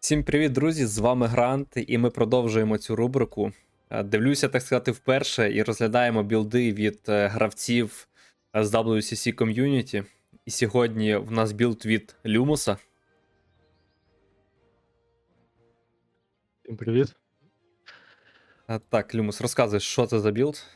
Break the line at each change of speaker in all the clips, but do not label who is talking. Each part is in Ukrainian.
Всім привіт, друзі! З вами Грант, і ми продовжуємо цю рубрику. Е, Дивлюся, так сказати, вперше і розглядаємо білди від е, гравців е, з WCC Community. І сьогодні в нас білд від Люмуса.
Всім привіт.
Так, Люмус, розказуй, що це за білд?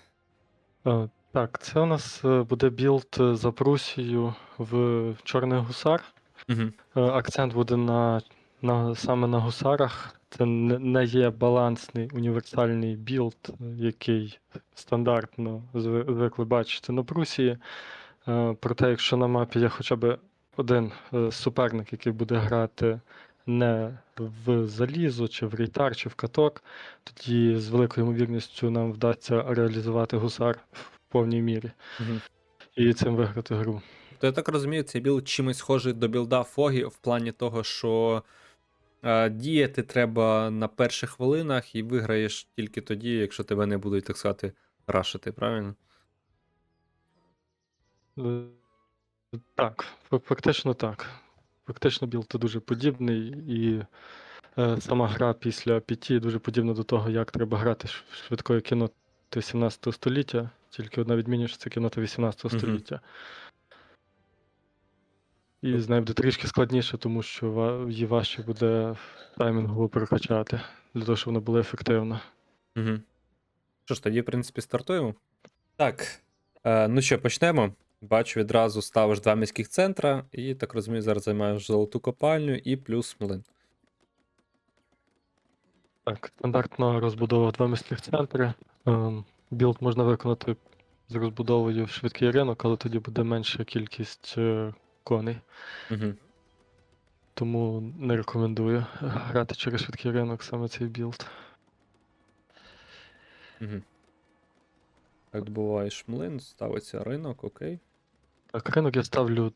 Так, це у нас буде білд за Прусією в Чорний гусар.
Угу.
Акцент буде на, на саме на гусарах. Це не є балансний універсальний білд, який стандартно звикли бачити на Прусії. Е, Проте, якщо на мапі є хоча б один е, суперник, який буде грати не в залізо, чи в рейтар, чи в каток, тоді з великою ймовірністю нам вдасться реалізувати гусар в повній мірі
Угу.
і цим виграти гру.
То я так розумію, цей білд чимось схожий до білда Фогі в плані того, що діяти треба на перших хвилинах і виграєш тільки тоді, якщо тебе не будуть, так сказати, рашити, правильно?
Е, Так, фактично так. Фактично білд дуже подібний, і е, сама гра після п'яті дуже подібна до того, як треба грати швидкою кіноти 17 століття, тільки одна відмінність, що це кінота 18
Мгм.
століття. І з нею буде трішки складніше, тому що її важче буде таймінгово прокачати, для того, щоб вона була ефективна.
Угу. Що ж, тоді, в принципі, стартуємо. Так. Е, ну що, почнемо. Бачу, відразу ставиш два міських центра, і так розумію, зараз займаєш золоту копальню і плюс млин.
Так, стандартна розбудова два міських центри. Ем, Білд можна виконати з розбудовою в швидкий ринок, але тоді буде менша кількість е, коней.
Угу.
Тому не рекомендую грати через швидкий ринок саме цей білд.
Угу. Так, добуваєш млин, ставиться ринок, окей.
Так, ринок я ставлю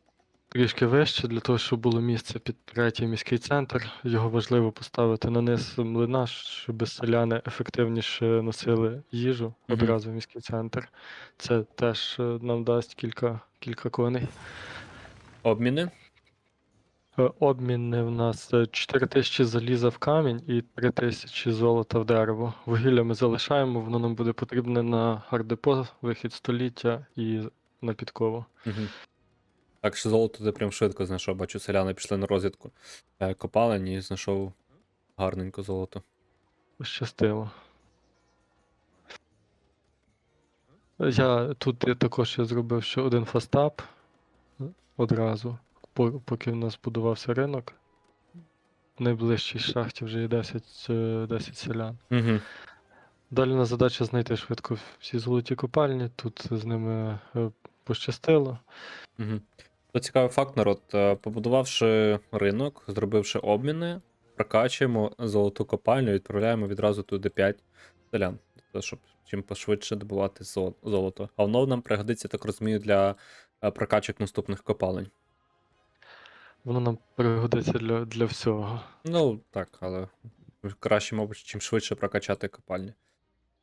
трішки вище, для того, щоб було місце під третій міський центр. Його важливо поставити на низ млина, щоб селяни ефективніше носили їжу
Мгм.
одразу в міський центр. Це теж е, нам дасть кілька, кілька коней.
Обміни.
Е, Обміни в нас е, 4000 заліза в камінь і 3000 золота в дерево. Вугілля ми залишаємо, воно нам буде потрібне на гардепо, вихід століття і на підкову.
Угу. Так, що золото ти прям швидко знайшов. Бачу, селяни пішли на розвідку. Е, Копалень і знайшов гарненько золото.
Пощастило. Я тут я також я зробив ще один фастап одразу, поки в нас будувався ринок. В найближчій шахті вже є 10, е, 10 селян.
Угу.
Далі на задача знайти швидко всі золоті копальні. Тут з ними е, пощастило.
Угу. То цікавий факт, народ. Е, Побудувавши ринок, зробивши обміни, прокачуємо золоту копальню, і відправляємо відразу туди 5 селян. Щоб чим пошвидше добувати золото. А воно нам пригодиться, так розумію, для е, прокачок наступних копалень.
Воно нам пригодиться для, для всього.
Ну, так, але краще, мабуть, чим швидше прокачати копальні.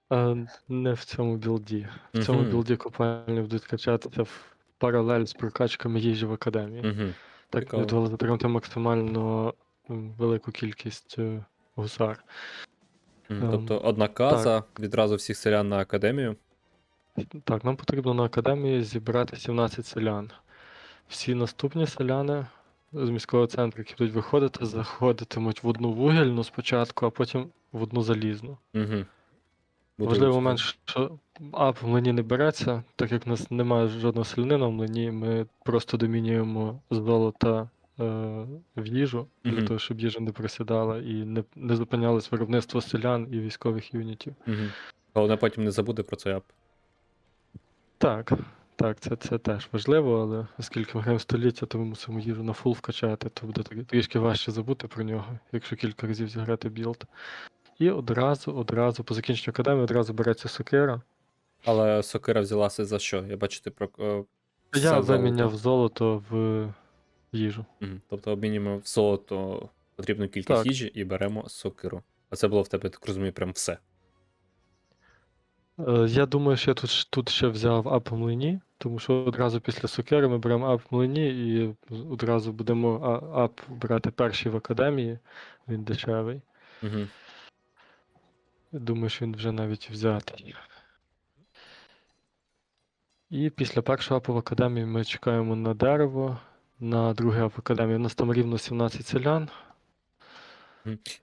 А не в цьому білді. В цьому
Мгм.
білді копальні будуть качатися в паралель з прокачками їжі в академії.
Угу.
Так
Прикольно.
дозволить отримати максимально велику кількість е, гусар. Ем,
Тобто одна каза, відразу всіх селян на академію.
Так, нам потрібно на академії зібрати 17 селян. Всі наступні селяни з міського центру, які будуть виходити, заходитимуть в одну вугільну спочатку, а потім в одну залізну.
Угу.
Важливий момент, що ап в млині не береться, так як в нас немає жодного селянина в млині, ми просто домінюємо золота е, в їжу, для того, щоб їжа не просідала і не, не зупинялось виробництво селян і військових юнітів.
Угу. Головне потім не забуде про цей ап.
Так, так, це, це теж важливо, але оскільки ми граємо століття, то ми мусимо їжу на фул вкачати, то буде трі- трішки важче забути про нього, якщо кілька разів зіграти білд. І одразу, одразу, по закінченню академії, одразу береться сокира.
Але сокира взялася за що? Я бачу, ти про. е,
Я
золото.
виміняв золото в їжу.
Мгм. Тобто обмінюємо в золото потрібну кількість
Так.
їжі і беремо сокиру. А це було в тебе, так розумію, прям все.
Е, Я думаю, що я тут, тут ще взяв ап в млині, тому що одразу після сокири ми беремо ап в млині і одразу будемо ап брати перший в академії. Він дешевий.
Угу.
Думаю, що він вже навіть взятий. І після першого апу в академії ми чекаємо на дерево. На другий ап в академії у нас там рівно 17 селян.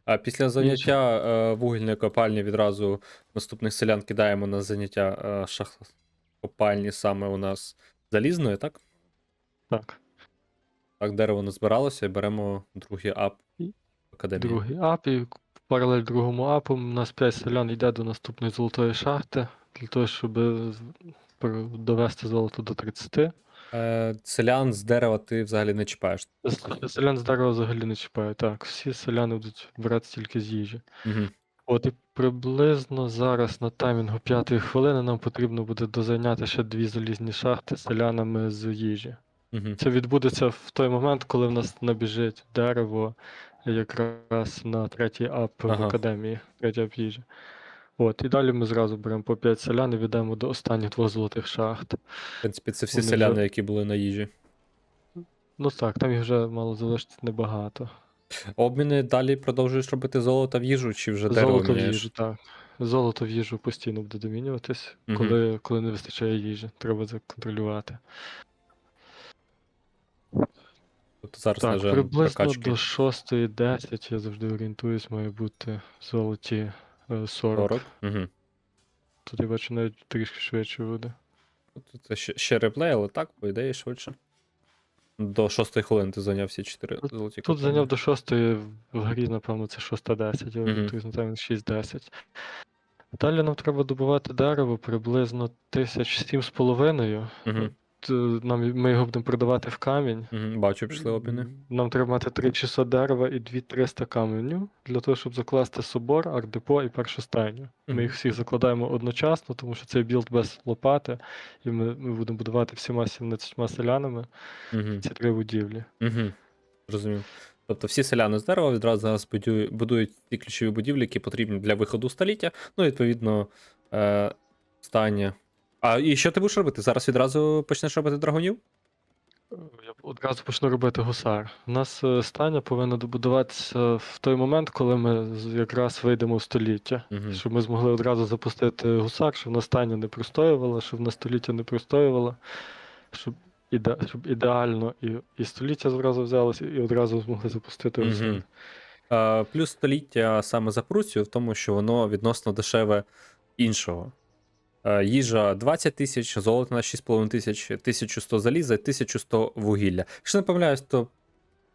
А після заняття е, вугільної копальні відразу наступних селян кидаємо на заняття е, шах... копальні саме у нас залізної, так?
Так,
Так, дерево назбиралося і беремо другий ап академії.
другий ап, і паралель другому апу у нас 5 селян йде до наступної золотої шахти, для того, щоб довести золото до 30.
Е, селян з дерева ти взагалі не чіпаєш.
С- Селян з дерева взагалі не чіпає. Так, всі селяни будуть брати тільки з їжі.
Угу.
От і приблизно зараз на таймінгу п'ятої хвилини нам потрібно буде дозайняти ще дві залізні шахти селянами з їжі.
Угу.
Це відбудеться в той момент, коли в нас набіжить дерево якраз на третій ап
Ага.
в академії, третій ап їжі. От, і далі ми зразу беремо по 5 селян і ведемо до останніх двох золотих шахт.
В принципі, це всі
Вони
селяни,
вже-
які були на їжі.
Ну так, там їх вже мало залишиться небагато.
Обміни далі продовжуєш робити золото в їжу, чи вже дерево
Золото в
міняєш?
їжу, так. Золото в їжу постійно буде домінюватись,
Мгм.
коли, коли не вистачає їжі. Треба це контролювати.
Тобто зараз
Так, приблизно
прокачки
до 6.10 я завжди орієнтуюсь, має бути золоті 40.
40. Угу.
Тут я бачу навіть трішки швидше буде.
Це ще, ще реплей, але так, по ідеї, швидше. До 6 хвилин ти зайняв всі 4
Тут-
золоті
Тут
копійки.
зайняв до 6, в грі, напевно, це 6.10, я
Мгм.
орієнтуюсь на таймінг 6.10. Далі нам треба добувати дерево приблизно 1007,5.
Угу.
Т- Нам, ми його будемо продавати в камінь.
Угу. Бачу, пішли обміни.
Нам треба мати 3600 дерева і 2300 каменю для того, щоб закласти собор, ардепо і першу стайню.
Мгм.
Ми їх всіх закладаємо одночасно, тому що це білд без лопати, і ми, ми будемо будувати всіма 17 селянами
Угу.
ці три будівлі.
Угу. Зрозумів. Тобто всі селяни з дерева відразу зараз будують, будують ті ключові будівлі, які потрібні для виходу століття. Ну, відповідно, е, стання. А і що ти будеш робити? Зараз відразу почнеш робити драгунів?
Я одразу почну робити гусар. У нас е, стання повинна добудуватися в той момент, коли ми з- якраз вийдемо в століття.
Угу.
Щоб ми змогли одразу запустити гусар, щоб на стання не простоювало, щоб на століття не простоювало, щоб, іде, щоб ідеально і, і століття зразу взялося, і одразу змогли запустити гусар.
Мгм. Е, плюс століття саме за Прусію в тому, що воно відносно дешеве іншого. Е, їжа 20 тисяч, золото на 6,5 тисяч, 1100 заліза і 1100 вугілля. Якщо не помиляюсь, то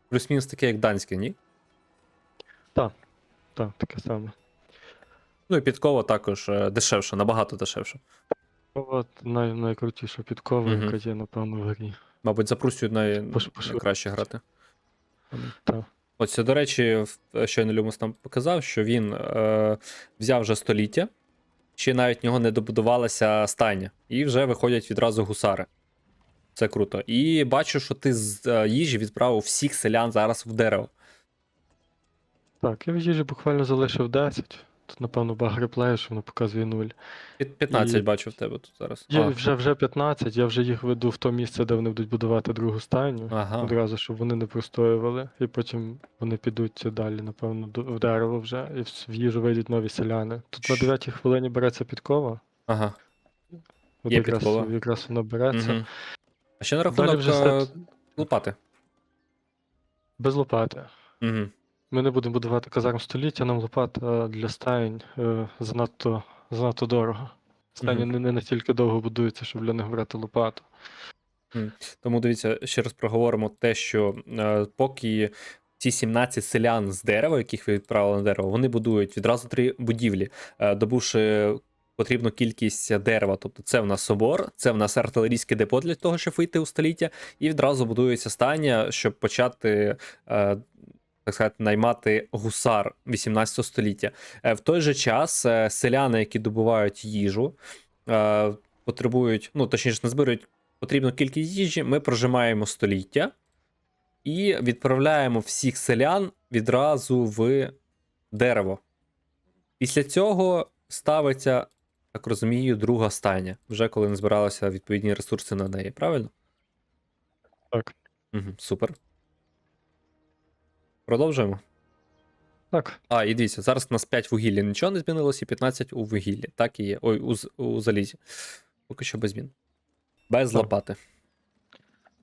плюс-мінус таке, як данське, ні?
Так, таке саме.
Ну і підкова також е, дешевше, набагато дешевше.
От най, найкрутіша підкова,
Мгм.
яка є, напевно, в грі.
Мабуть, за Прусію най...
Пош- пош-
найкраще грати.
Так.
Ось, до речі, в- щойно Люмус нам показав, що він е, взяв вже століття, ще навіть в нього не добудувалася стайня, і вже виходять відразу гусари. Це круто. І бачу, що ти з е, їжі відправив всіх селян зараз в дерево.
Так, я в їжі буквально залишив 10. Тут, напевно, баг реплею, що воно показує 0.
Під 15
І-
бачу в тебе тут зараз.
Є
А,
вже, вже 15, я вже їх веду в то місце, де вони будуть будувати другу стайню.
Ага.
Одразу, щоб вони не простоювали, і потім вони підуть далі, напевно, до- в дерево вже, і в в їжу вийдуть нові селяни. Тут на 9 хвилині береться підкова.
ага.
От
Є
якраз,
підкова.
якраз вона береться.
Угу. А ще на
Далі
рахунок
вже
е,
сет
лопати.
без лопати.
Угу.
Ми не будемо будувати казарм століття, нам лопата для стаєнь е, занадто, занадто дорого. Стайні
Мгм.
не, не настільки довго будуються, щоб для них брати лопату.
Тому дивіться, ще раз проговоримо те, що е, поки ці 17 селян з дерева, яких ви відправили на дерево, вони будують відразу три будівлі, е, добувши потрібну кількість дерева. Тобто це в нас собор, це в нас артилерійське депо для того, щоб вийти у століття, і відразу будується стання, щоб почати. е, Так сказати, наймати гусар 18 століття. Е, В той же час е, селяни, які добувають їжу, е, потребують, ну точніше, назбирають потрібну кількість їжі, ми прожимаємо століття і відправляємо всіх селян відразу в дерево. Після цього ставиться так розумію, друга стайня, вже коли не збиралися відповідні ресурси на неї, правильно?
Так.
Угу, супер. Продовжуємо.
Так,
А, і дивіться, зараз у нас 5 вугілля, нічого не змінилось, і 15 у вугіллі. Так і є. Ой, у, у залізі. Поки що без змін. Без
Так.
лопати.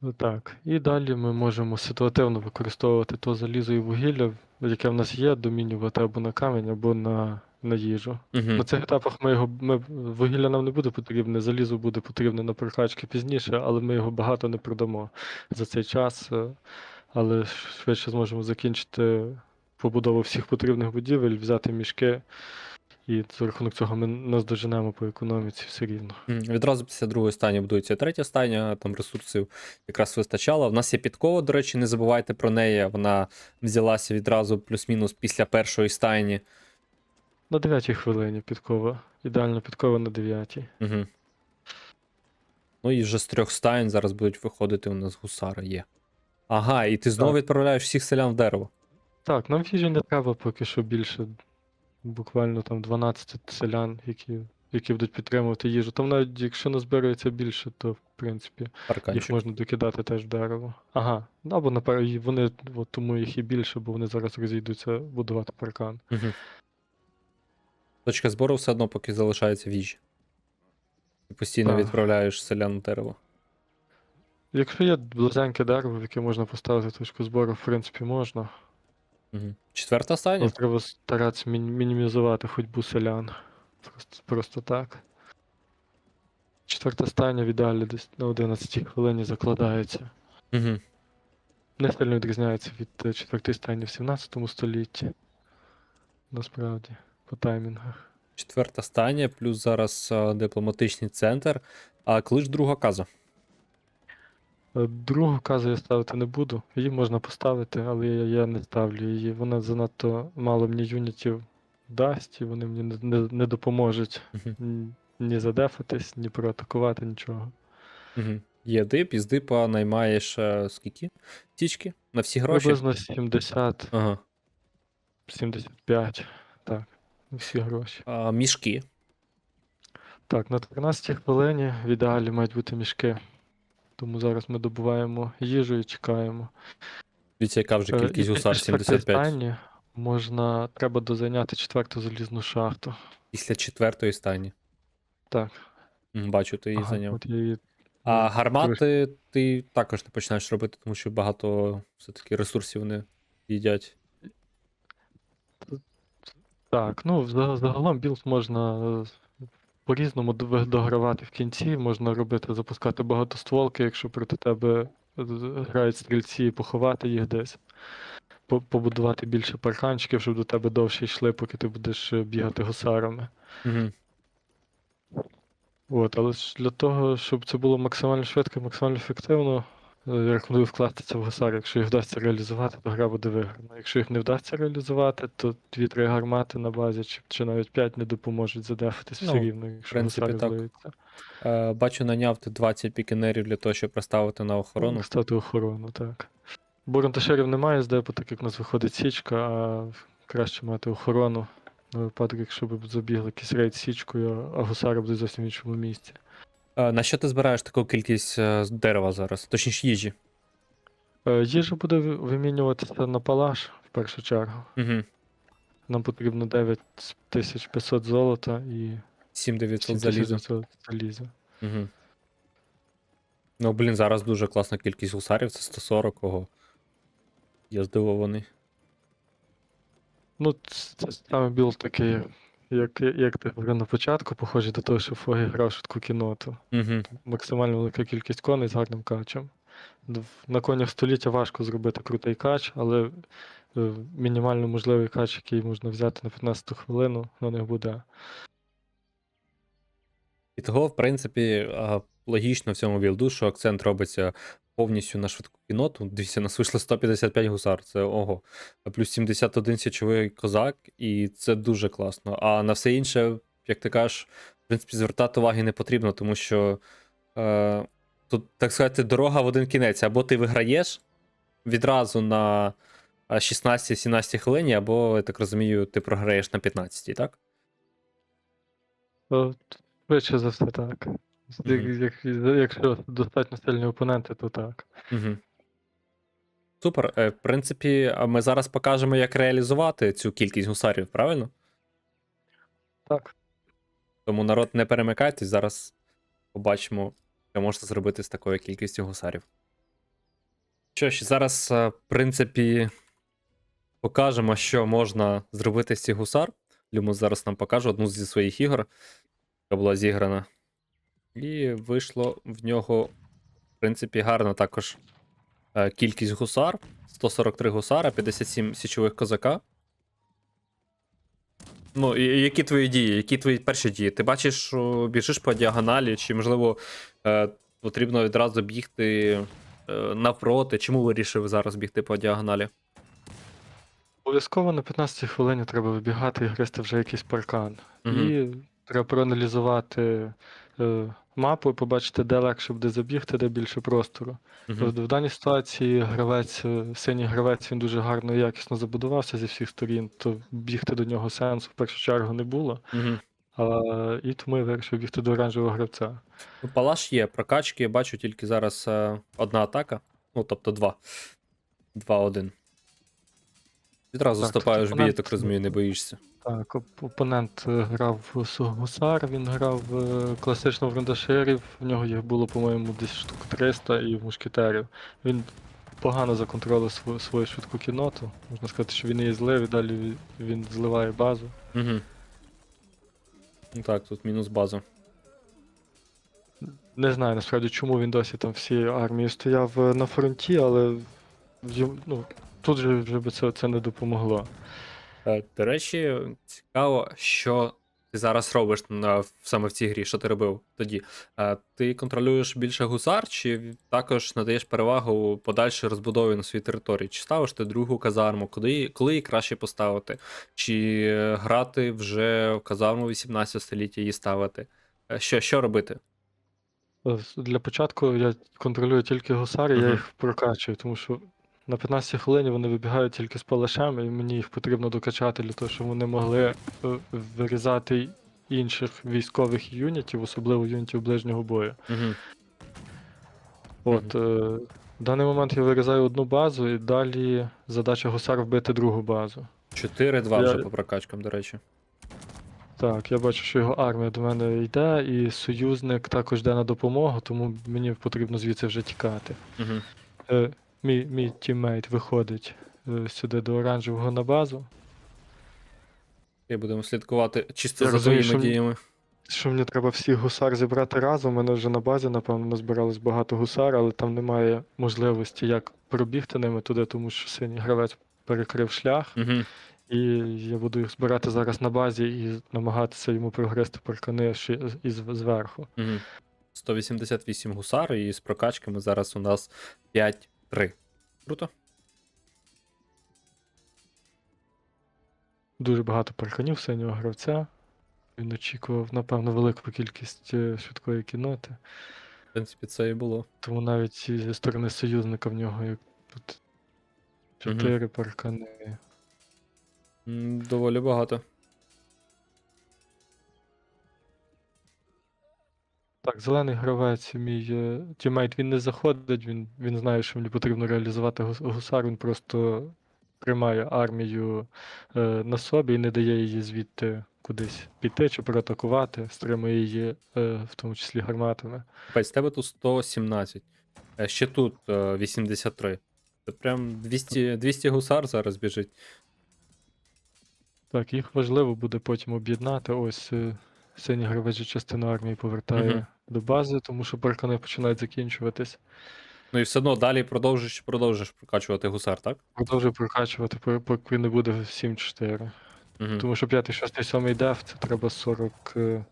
ну так. І далі ми можемо ситуативно використовувати то залізо і вугілля, яке в нас є, домінювати або на камінь, або на, на їжу.
Угу.
На цих етапах ми його ми, вугілля нам не буде потрібне, залізо буде потрібне на прокачки пізніше, але ми його багато не продамо за цей час. Але швидше зможемо закінчити побудову всіх потрібних будівель, взяти мішки, і за рахунок цього ми наздоженемо по економіці все рівно.
Відразу після другої стайні будується третя стайня, там ресурсів якраз вистачало. В нас є підкова, до речі, не забувайте про неї. Вона взялася відразу плюс-мінус після першої стайні.
На 9 хвилині підкова. Ідеально підкова на 9.
Угу. Ну і вже з трьох стайн зараз будуть виходити у нас гусари є. Ага, і ти знову
Так.
відправляєш всіх селян в дерево.
Так, нам їжі не треба поки що більше. Буквально там 12 селян, які, які будуть підтримувати їжу. Там навіть якщо назбирається більше, то в принципі їх можна докидати теж в дерево. Ага. Ну, Або напевно, вони от тому їх і більше, бо вони зараз розійдуться будувати паркан.
Угу. Точка збору все одно поки залишається в їжі. Ти постійно
Так.
відправляєш селян в дерево.
Якщо є близеньке дерево, в яке можна поставити точку збору, в принципі, можна.
Угу. Четверта стайня?
Треба старатися міні- мінімізувати ходьбу селян. Просто, просто так. Четверта стайня в ідеалі десь на 11 хвилині закладається.
Угу.
Не сильно відрізняється від е, четвертої стайні в 17 столітті. Насправді, по таймінгах.
Четверта стайня, плюс зараз а, дипломатичний центр. А клич друга каза.
Е, Другу казу я ставити не буду. Її можна поставити, але я, я не ставлю її. Вона занадто мало мені юнітів дасть, і вони мені не, не, не допоможуть ні, ні задефатись, ні проатакувати, нічого.
Угу. Є дип, із дипа наймаєш е, скільки? Тічки? На всі гроші?
Приблизно 70,
Ага.
75. Так, всі гроші.
А, мішки.
Так, на 13 хвилині в ідеалі мають бути мішки. Тому зараз ми добуваємо їжу і чекаємо.
Дивіться, яка вже
Е,
кількість гусар
після четвертої
75.
стайні можна, треба дозайняти четверту залізну шахту.
Після четвертої стайні.
Так.
Бачу, ти її
ага,
зайняв.
от я її
А гармати ти також не починаєш робити, тому що багато все-таки ресурсів вони їдять.
Так, ну загалом білд можна по-різному догравати в кінці, можна робити, запускати багатостволки, якщо проти тебе е, грають стрільці, і поховати їх десь. Побудувати більше парканчиків, щоб до тебе довше йшли, поки ти будеш е, бігати гусарами.
Угу.
От, але для того, щоб це було максимально швидко і максимально ефективно, е, я рекомендую вкластися в гусар. Якщо їх вдасться реалізувати, то гра буде виграна. Якщо їх не вдасться реалізувати, то 2-3 гармати на базі чи, чи навіть 5 не допоможуть задефатись все
Ну,
рівно, якщо
так.
зливаються.
Е, бачу, наняв ти 20 пікінерів для того, щоб поставити на охорону.
Стати охорону, так. Буранташерів немає з депу, так як у нас виходить січка, а краще мати охорону. На випадок, якщо б забігли якийсь рейд січкою, а гусари будуть зовсім в іншому місці.
Е, на що ти збираєш таку кількість е, дерева зараз? Точніше їжі.
Е, Їжа буде вимінюватися на палаш в першу чергу.
Угу.
Нам потрібно 9500 золота і
7900 заліза.
7900 заліза.
Угу. Ну, блін, зараз дуже класна кількість гусарів, це 140 ого. Я здивований.
Ну, це саме білд такий, як, як ти говорив на початку, похожий до того, що Фогі грав швидку кіноту.
Угу.
Максимально велика кількість коней з гарним качем. На конях століття важко зробити крутий кач, але е, мінімально можливий кач, який можна взяти на 15 хвилину, на них буде.
І того, в принципі, логічно в цьому білду, що акцент робиться повністю на швидку кіноту. Дивіться, нас вийшло 155 гусар, це ого. Плюс 71 січовий козак, і це дуже класно. А на все інше, як ти кажеш, в принципі, звертати уваги не потрібно, тому що е, тут, так сказати, дорога в один кінець. Або ти виграєш відразу на 16-17 хвилині, або, я так розумію, ти програєш на 15, так?
Швидше за все так. Як- як- Якщо достатньо сильні опоненти, то так.
Угу. Супер. Е, В принципі, а ми зараз покажемо, як реалізувати цю кількість гусарів, правильно?
Так.
Тому народ не перемикайтесь, зараз побачимо, що можна зробити з такою кількістю гусарів. Що ж, зараз, е, в принципі, покажемо, що можна зробити з цих гусар. Люмус зараз нам покаже одну зі своїх ігор, яка була зіграна. І вийшло в нього, в принципі, гарна також е, кількість гусар. 143 гусара, 57 січових козака. Ну, і які твої дії? Які твої перші дії? Ти бачиш, що біжиш по діагоналі, чи, можливо, е, потрібно відразу бігти е, навпроти? Чому вирішив зараз бігти по діагоналі?
Обов'язково на 15 хвилині треба вибігати і гристи вже якийсь паркан.
Мгм.
І треба проаналізувати е, мапу і побачити, де легше буде забігти, де більше простору.
Мгм.
Тобто в даній ситуації гравець, е, синій гравець, він дуже гарно і якісно забудувався зі всіх сторін, то бігти до нього сенсу в першу чергу не було.
Мгм.
А, і тому я вирішив бігти до оранжевого гравця.
Ну, палаш є, прокачки, я бачу тільки зараз е, одна атака. Ну, тобто два. Два-один. Відразу
Так,
вступаєш в бій, я так розумію, не боїшся.
Так, опонент е, грав з гусар, він грав е, класично в рундаширів, в нього їх було, по-моєму, десь штук 300 і в мушкетерів. Він погано законтролив свою, свою швидку кінноту. Можна сказати, що він її злив і далі він зливає базу.
Угу. Ну так, тут мінус база.
Не знаю насправді, чому він досі там всією армією стояв е, на фронті, але ну, тут же вже би це, це не допомогло.
Е, До речі, цікаво, що ти зараз робиш на, саме в цій грі, що ти робив тоді. Е, Ти контролюєш більше гусар, чи також надаєш перевагу подальшій розбудові на своїй території? Чи ставиш ти другу казарму? Куди, коли її краще поставити? Чи е, грати вже в казарму 18 століття її ставити? Що, що робити?
Для початку я контролюю тільки гусар, і я їх прокачую, тому що на 15 хвилині вони вибігають тільки з палашем, і мені їх потрібно докачати для того, щоб вони могли е, вирізати інших військових юнітів, особливо юнітів ближнього бою.
Угу.
От, е, в даний момент я вирізаю одну базу, і далі задача гусар вбити другу базу.
4-2
Я-
вже по прокачкам, до речі.
Так, я бачу, що його армія до мене йде, і союзник також йде на допомогу, тому мені потрібно звідси вже тікати.
Угу.
Е, мій, мій тіммейт виходить е, сюди до оранжевого на базу.
І будемо слідкувати чисто
Я
за
розумію,
твоїми
що-
діями.
Що мені треба всіх гусар зібрати разом. У мене вже на базі, напевно, назбиралось багато гусар, але там немає можливості, як пробігти ними туди, тому що синій гравець перекрив шлях,
Угу.
і я буду їх збирати зараз на базі і намагатися йому прогрести паркани із зверху.
Угу. 188 гусар, і з прокачками зараз у нас 5-3. Круто.
Дуже багато парканів синього гравця. Він очікував, напевно, велику кількість е, швидкої кіноти.
В принципі, це і було.
Тому навіть зі сторони союзника в нього як тут чотири паркани.
Доволі багато.
Так, зелений гравець, мій е, тімейт, він не заходить, він, він знає, що мені потрібно реалізувати гус- гусар, він просто тримає армію е, на собі і не дає її звідти кудись піти чи проатакувати, стримує її, е, в тому числі гарматами.
Пець, з тебе тут 117. Е, Ще тут е, 83. Це прям 200, 200 гусар зараз біжить.
Так, їх важливо буде потім об'єднати. Ось е, гравець же частину армії повертає
Мгм.
до бази, тому що паркани починають закінчуватись.
Ну і все одно далі продовжиш, продовжиш прокачувати гусар, так?
Продовжує прокачувати, по- поки не буде 7-4.
Угу.
Тому що 5, 6, 7 деф, це треба 40. е,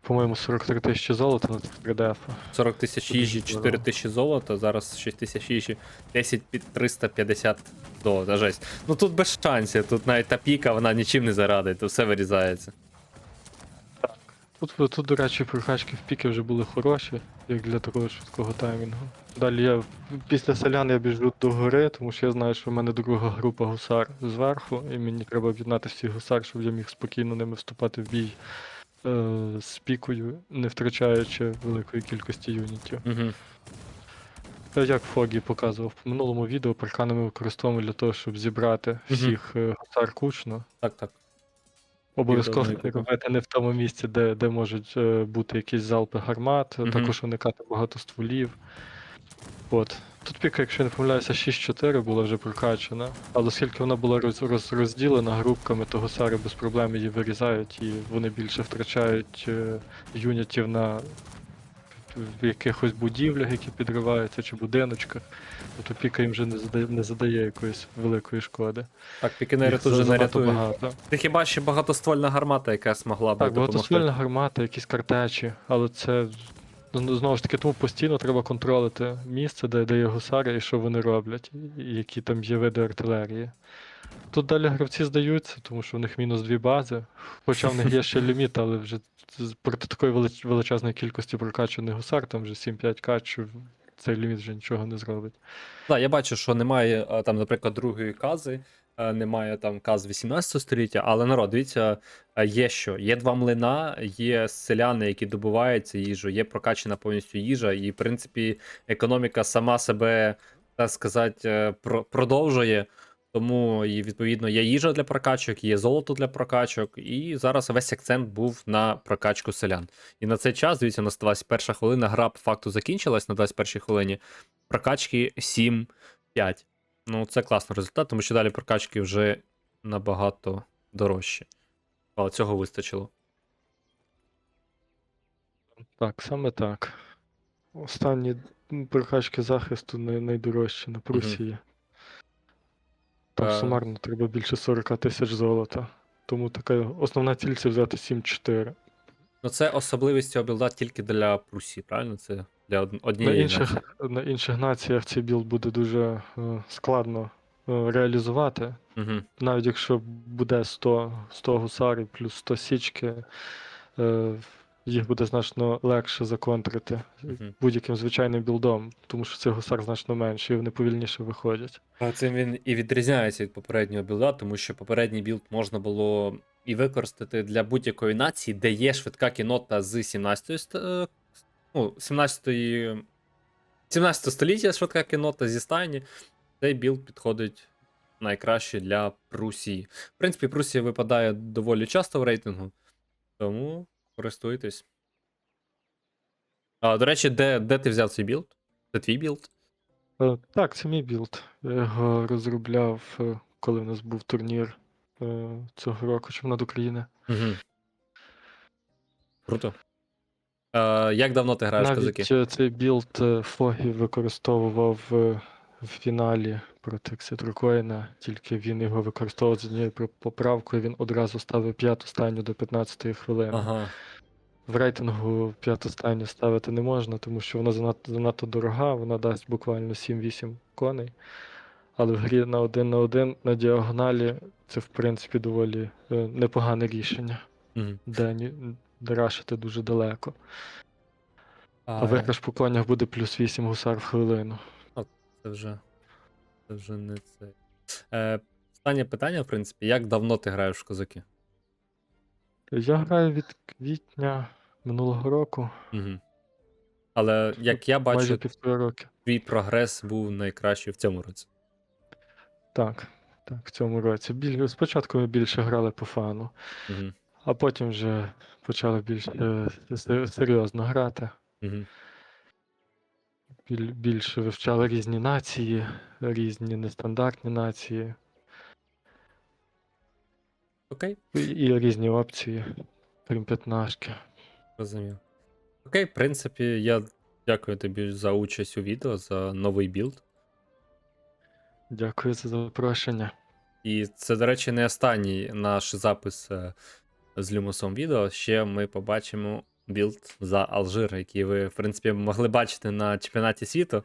По-моєму, 43 тисячі золота на 3 дефа.
40 тисяч їжі,
здорово.
4 тисячі золота, зараз 6 тисяч їжі, 10 під 350 золота. Жесть. Ну тут без шансів, тут навіть та піка, вона нічим не зарадить, то все вирізається.
Тут, тут, до речі, прокачки в піки вже були хороші, як для такого швидкого таймінгу. Далі я після селян я біжу до гори, тому що я знаю, що в мене друга група гусар зверху, і мені треба об'єднати всіх гусар, щоб я міг спокійно ними вступати в бій е, з пікою, не втрачаючи великої кількості юнітів.
Угу.
Як Фогі показував в минулому відео, паркани ми використовуємо для того, щоб зібрати всіх е, гусар кучно.
Так, так.
Обов'язково робити не в тому місці, де, де можуть е, бути якісь залпи гармат,
Мгм.
також уникати багато стволів. От. Тут піка, якщо я не помиляюся, 6-4 була вже прокачана, але оскільки вона була роз, роз, розділена групками, то гусари без проблем її вирізають і вони більше втрачають е, юнітів на в якихось будівлях, які підриваються, чи будиночках. Тобто піка їм вже не задає, не задає якоїсь великої шкоди.
Так, пікінери тут вже не рятують.
багато.
Ти хіба ще багатоствольна гармата, яка змогла б
Так,
допомогти?
багатоствольна гармата, якісь картечі, але це ну, знову ж таки, тому постійно треба контролити місце, де, де є гусари і що вони роблять, і які там є види артилерії. Тут далі гравці здаються, тому що в них мінус дві бази, хоча в них є ще ліміт, але вже проти такої велич- величезної кількості прокачаних гусар, там вже 7-5 качів, цей ліміт вже нічого не зробить.
Так, я бачу, що немає а, там, наприклад, другої кази, е, немає там каз 18 століття, але народ, дивіться, е, є що. Є два млина, є селяни, які добувають їжу, є прокачана повністю їжа, і, в принципі, економіка сама себе, так сказати, е, про- продовжує. Тому і відповідно є їжа для прокачок, є золото для прокачок, і зараз весь акцент був на прокачку селян. І на цей час, дивіться, у нас 21 хвилина, гра по факту закінчилась на 21 хвилині. Прокачки 7-5. Ну, це класний результат, тому що далі прокачки вже набагато дорожчі. Але цього вистачило.
Так, саме так. Останні прокачки захисту най- найдорожчі на Прусії. Там сумарно треба більше 40 тисяч золота. Тому така основна ціль це взяти 7-4.
Ну, це особливість цього білда тільки для Прусії, правильно? Це для од-
На інших,
нації.
на інших націях цей білд буде дуже е, складно е, реалізувати.
Угу.
Навіть якщо буде 100, 100 гусарів плюс 100 січки, е, їх буде значно легше законтрити
Мгм.
будь-яким звичайним білдом, тому що цих гусар значно менше і вони повільніше виходять.
А Цим він і відрізняється від попереднього білда, тому що попередній білд можна було і використати для будь-якої нації, де є швидка кінота з 17 ст- е, ну, 17 17 століття швидка кінота зі стайні. Цей білд підходить найкраще для Прусії. В принципі, Прусія випадає доволі часто в рейтингу, тому користуйтесь. А, до речі, де, де ти взяв цей білд? Це твій білд?
Е, Так, це мій білд. Я його розробляв, е, коли в нас був турнір е, цього року чемпіонат України.
Угу. Круто. Е, як давно ти граєш?
Навіть е, цей білд Фогі використовував в фіналі проти Кситрокоїна, тільки він його використовував з однією поправкою, він одразу ставив п'яту стайню до 15 хвилини.
Ага.
В рейтингу п'яту стайню ставити не можна, тому що вона занадто, занадто дорога, вона дасть буквально 7-8 коней. Але в грі на один на один на діагоналі це, в принципі, доволі е, непогане рішення,
Угу.
де, де рашити дуже далеко. А виграш по конях буде плюс 8 гусар в хвилину.
Це вже. Це вже не це. Е, останнє питання, в принципі, як давно ти граєш в козаки?
Я граю від квітня минулого року,
Угу. Але як я
майже
бачу,
півтора роки.
твій прогрес був найкращий в цьому році.
Так, так, в цьому році. Біль... Спочатку ми більше грали по фану,
Угу.
а потім вже почали більш е, серйозно грати.
Угу.
Біль... Більше вивчали різні нації, різні нестандартні нації
Окей,
і, і різні опції, крім п'ятнашки.
розумів. Окей, в принципі, я дякую тобі за участь у відео, за новий білд.
Дякую за запрошення.
І це, до речі, не останній наш запис е, з Люмусом відео. Ще ми побачимо білд за Алжир, який ви, в принципі, могли бачити на чемпіонаті світу,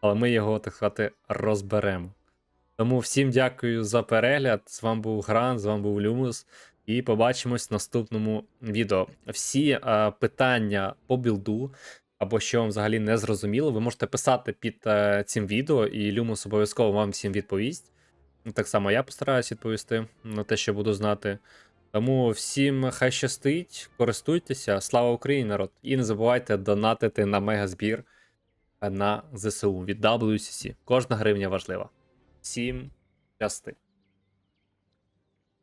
але ми його, так сказати, розберемо. Тому всім дякую за перегляд. З вами був Гран, з вами був Люмус. І побачимось в наступному відео. Всі е, питання по білду, або що вам взагалі не зрозуміло, ви можете писати під е, цим відео, і Люмус обов'язково вам всім відповість. Ну, Так само я постараюсь відповісти на те, що буду знати. Тому всім хай щастить, користуйтеся. Слава Україні, народ! І не забувайте донатити на мегазбір на ЗСУ від WCC. Кожна гривня важлива. Всім щасти.